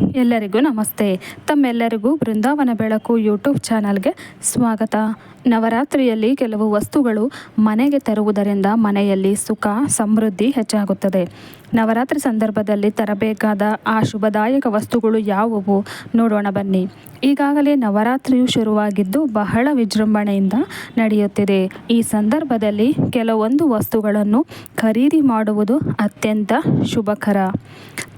ಎಲ್ಲರಿಗೂ ನಮಸ್ತೆ. ತಮ್ಮೆಲ್ಲರಿಗೂ ಬೃಂದಾವನ ಬೆಳಕು ಯೂಟ್ಯೂಬ್ ಚಾನಲ್ಗೆ ಸ್ವಾಗತ. ನವರಾತ್ರಿಯಲ್ಲಿ ಕೆಲವು ವಸ್ತುಗಳು ಮನೆಗೆ ತರುವುದರಿಂದ ಮನೆಯಲ್ಲಿ ಸುಖ, ಸಮೃದ್ಧಿ ಹೆಚ್ಚಾಗುತ್ತದೆ. ನವರಾತ್ರಿ ಸಂದರ್ಭದಲ್ಲಿ ತರಬೇಕಾದ ಆ ಶುಭದಾಯಕ ವಸ್ತುಗಳು ಯಾವುವು? ನೋಡೋಣ ಬನ್ನಿ. ಈಗಾಗಲೇ ನವರಾತ್ರಿಯು ಶುರುವಾಗಿದ್ದು ಬಹಳ ವಿಜೃಂಭಣೆಯಿಂದ ನಡೆಯುತ್ತಿದೆ. ಈ ಸಂದರ್ಭದಲ್ಲಿ ಕೆಲವೊಂದು ವಸ್ತುಗಳನ್ನು ಖರೀದಿ ಮಾಡುವುದು ಅತ್ಯಂತ ಶುಭಕರ.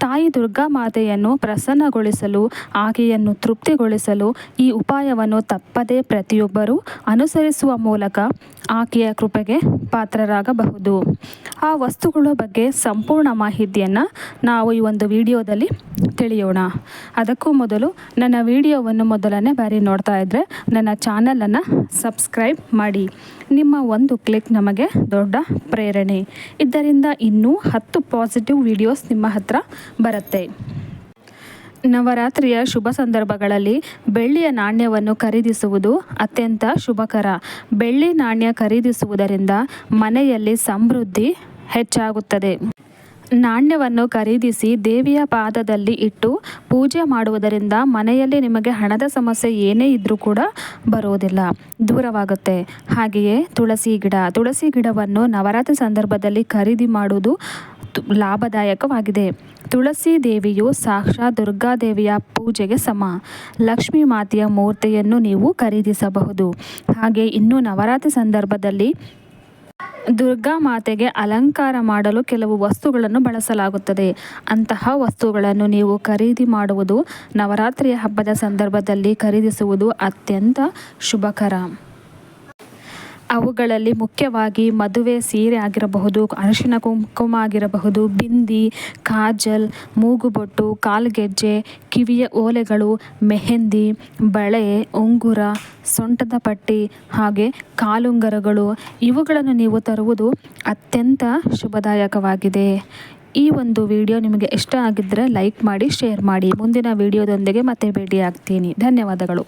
ತಾಯಿ ದುರ್ಗಾ ಮಾತೆಯನ್ನು ಪ್ರಸನ್ನಗೊಳಿಸಲು ಆಕೆಯನ್ನು ತೃಪ್ತಿಗೊಳಿಸಲು ಈ ಉಪಾಯವನ್ನು ತಪ್ಪದೇ ಪ್ರತಿಯೊಬ್ಬರೂ ಅನುಸರಿಸುವ ಮೂಲಕ ಆಕೆಯ ಕೃಪೆಗೆ ಪಾತ್ರರಾಗಬಹುದು. ಆ ವಸ್ತುಗಳ ಬಗ್ಗೆ ಸಂಪೂರ್ಣ ಮಾಹಿತಿಯನ್ನು ನಾವು ಈ ಒಂದು ವಿಡಿಯೋದಲ್ಲಿ ತಿಳಿಯೋಣ. ಅದಕ್ಕೂ ಮೊದಲು ನನ್ನ ವಿಡಿಯೋವನ್ನು ಮೊದಲನೇ ಬಾರಿ ನೋಡ್ತಾ ಇದ್ದರೆ ನನ್ನ ಚಾನಲನ್ನು ಸಬ್ಸ್ಕ್ರೈಬ್ ಮಾಡಿ. ನಿಮ್ಮ ಒಂದು ಕ್ಲಿಕ್ ನಮಗೆ ದೊಡ್ಡ ಪ್ರೇರಣೆ. ಇದರಿಂದ ಇನ್ನೂ ಹತ್ತು ಪಾಸಿಟಿವ್ ವಿಡಿಯೋಸ್ ನಿಮ್ಮ ಹತ್ರ ಬರುತ್ತೆ. ನವರಾತ್ರಿಯ ಶುಭ ಸಂದರ್ಭಗಳಲ್ಲಿ ಬೆಳ್ಳಿಯ ನಾಣ್ಯವನ್ನು ಖರೀದಿಸುವುದು ಅತ್ಯಂತ ಶುಭಕರ. ಬೆಳ್ಳಿ ನಾಣ್ಯ ಖರೀದಿಸುವುದರಿಂದ ಮನೆಯಲ್ಲಿ ಸಮೃದ್ಧಿ ಹೆಚ್ಚಾಗುತ್ತದೆ. ನಾಣ್ಯವನ್ನು ಖರೀದಿಸಿ ದೇವಿಯ ಪಾದದಲ್ಲಿ ಇಟ್ಟು ಪೂಜೆ ಮಾಡುವುದರಿಂದ ಮನೆಯಲ್ಲಿ ನಿಮಗೆ ಹಣದ ಸಮಸ್ಯೆ ಏನೇ ಇದ್ದರೂ ಕೂಡ ಬರುವುದಿಲ್ಲ, ದೂರವಾಗುತ್ತೆ. ಹಾಗೆಯೇ ತುಳಸಿ ಗಿಡ. ತುಳಸಿ ಗಿಡವನ್ನು ನವರಾತ್ರಿ ಸಂದರ್ಭದಲ್ಲಿ ಖರೀದಿ ಮಾಡುವುದು ಲಾಭದಾಯಕವಾಗಿದೆ. ತುಳಸಿ ದೇವಿಯು ದುರ್ಗಾ ದುರ್ಗಾದೇವಿಯ ಪೂಜೆಗೆ ಸಮ. ಲಕ್ಷ್ಮೀ ಮಾತೆಯ ಮೂರ್ತಿಯನ್ನು ನೀವು ಖರೀದಿಸಬಹುದು. ಹಾಗೆ ಇನ್ನು ನವರಾತ್ರಿ ಸಂದರ್ಭದಲ್ಲಿ ದುರ್ಗಾ ಮಾತೆಗೆ ಅಲಂಕಾರ ಮಾಡಲು ಕೆಲವು ವಸ್ತುಗಳನ್ನು ಬಳಸಲಾಗುತ್ತದೆ. ಅಂತಹ ವಸ್ತುಗಳನ್ನು ನೀವು ಖರೀದಿ ಮಾಡುವುದು ನವರಾತ್ರಿಯ ಹಬ್ಬದ ಸಂದರ್ಭದಲ್ಲಿ ಖರೀದಿಸುವುದು ಅತ್ಯಂತ ಶುಭಕರ. ಅವುಗಳಲ್ಲಿ ಮುಖ್ಯವಾಗಿ ಮದುವೆ ಸೀರೆ ಆಗಿರಬಹುದು, ಅರಶಿನ ಕುಂಕುಮ ಆಗಿರಬಹುದು, ಬಿಂದಿ, ಕಾಜಲ್, ಮೂಗುಬೊಟ್ಟು, ಕಾಲ್ಗೆಜ್ಜೆ, ಕಿವಿಯ ಓಲೆಗಳು, ಮೆಹೆಂದಿ, ಬಳೆ, ಉಂಗುರ, ಸೊಂಟದ ಪಟ್ಟಿ ಹಾಗೆ ಕಾಲುಂಗರಗಳು. ಇವುಗಳನ್ನು ನೀವು ತರುವುದು ಅತ್ಯಂತ ಶುಭದಾಯಕವಾಗಿದೆ. ಈ ಒಂದು ವಿಡಿಯೋ ನಿಮಗೆ ಇಷ್ಟ ಆಗಿದ್ದರೆ ಲೈಕ್ ಮಾಡಿ, ಶೇರ್ ಮಾಡಿ. ಮುಂದಿನ ವಿಡಿಯೋದೊಂದಿಗೆ ಮತ್ತೆ ಭೇಟಿಯಾಗ್ತೀನಿ. ಧನ್ಯವಾದಗಳು.